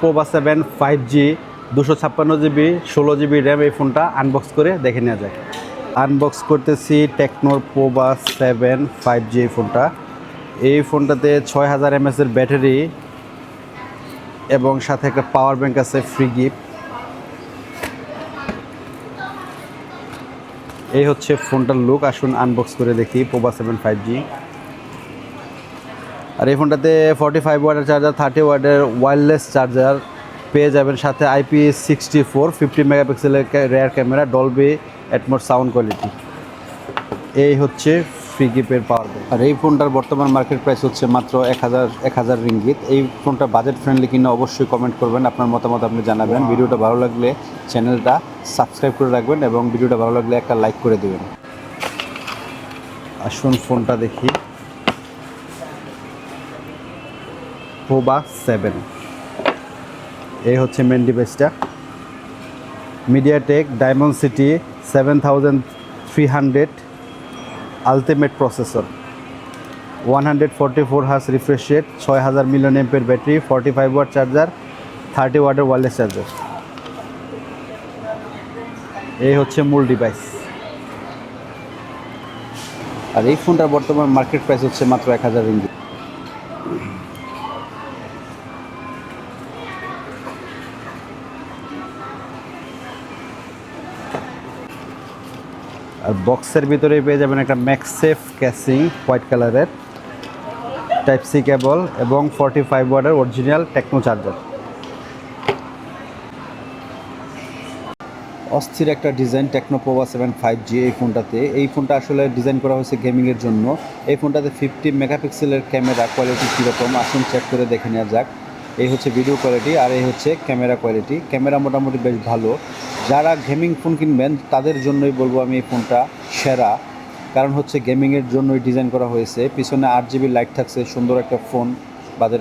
পোবা seven five জি দুশো ছাপ্পান্ন GB ষোলো জিবি র্যাম এই ফোনটা আনবক্স করে দেখে নেওয়া যায় আনবক্স করতেছি টেকনোর পোবা সেভেন ফাইভ জি এই ফোনটা এই ফোনটাতে ছয় হাজার এমএসের ব্যাটারি এবং সাথে একটা পাওয়ার ব্যাংক আছে ফ্রি গিফট এই হচ্ছে ফোনটার লুক আসুন আনবক্স করে দেখি পোবা সেভেন ফাইভ জি আর এই ফোনটাতে ফর্টি ফাইভ ওয়ার্ডের চার্জার থার্টি ওয়ার্ডের ওয়্যারলেস চার্জার পেয়ে যাবেন। সাথে আইপি সিক্সটি ফোর ফিফটি মেগাপিক্সেলের রেয়ার ক্যামেরা ডলবি অ্যাটমোর সাউন্ড কোয়ালিটি এই হচ্ছে ফ্রি গিফের পাওয়ার ব্যাংক আর এই ফোনটার বর্তমান মার্কেট প্রাইস হচ্ছে মাত্র এক হাজার এক হাজার রিঙ্গিত এই ফোনটা বাজেট ফ্রেন্ডলি কিনা অবশ্যই কমেন্ট করবেন। আপনার মতামত আপনি জানাবেন। ভিডিওটা ভালো লাগলে চ্যানেলটা সাবস্ক্রাইব করে রাখবেন এবং ভিডিওটা ভালো লাগলে একটা লাইক করে দেবেন। আসুন ফোনটা দেখি। পোবা সেভেন এই হচ্ছে মেন ডিভাইসটা MediaTek dimensity seven thousand three hundred ultimate processor one hundred forty four hertz refresh rate ছয় হাজার million এমপের battery forty five watt charger thirty ওয়াটের ওয়ারলেস চার্জার এই হচ্ছে মূল ডিভাইস আর এই ফোনটার বর্তমান মার্কেট প্রাইস হচ্ছে মাত্র এক হাজার রিঙ্গিত আর বক্সের ভিতরে পেয়ে যাবেন একটা ম্যাক্সেফ ক্যাসিং, হোয়াইট কালারের, টাইপ সি কেবল এবং ফর্টি ফাইভ ওয়ার্ডের অরিজিনাল টেকনো চার্জার। অস্থির একটা design Tecno Pova seven five G এই ফোনটাতে। এই ফোনটা আসলে ডিজাইন করা হয়েছে গেমিংয়ের জন্য। এই ফোনটাতে ফিফটি মেগাপিক্সেলের ক্যামেরা কোয়ালিটি কীরকম আসুন চেক করে দেখে নেওয়া যাক। এই হচ্ছে ভিডিও কোয়ালিটি আর এই হচ্ছে ক্যামেরা কোয়ালিটি ক্যামেরা মোটামুটি বেশ ভালো। যারা গেমিং ফোন কিনবেন, তাদের জন্যই বলব আমি এই ফোনটা সেরা। কারণ হচ্ছে গেমিংয়ের জন্যই ডিজাইন করা হয়েছে। পিছনে আট জিবি লাইট থাকছে, সুন্দর একটা ফোন বাজারে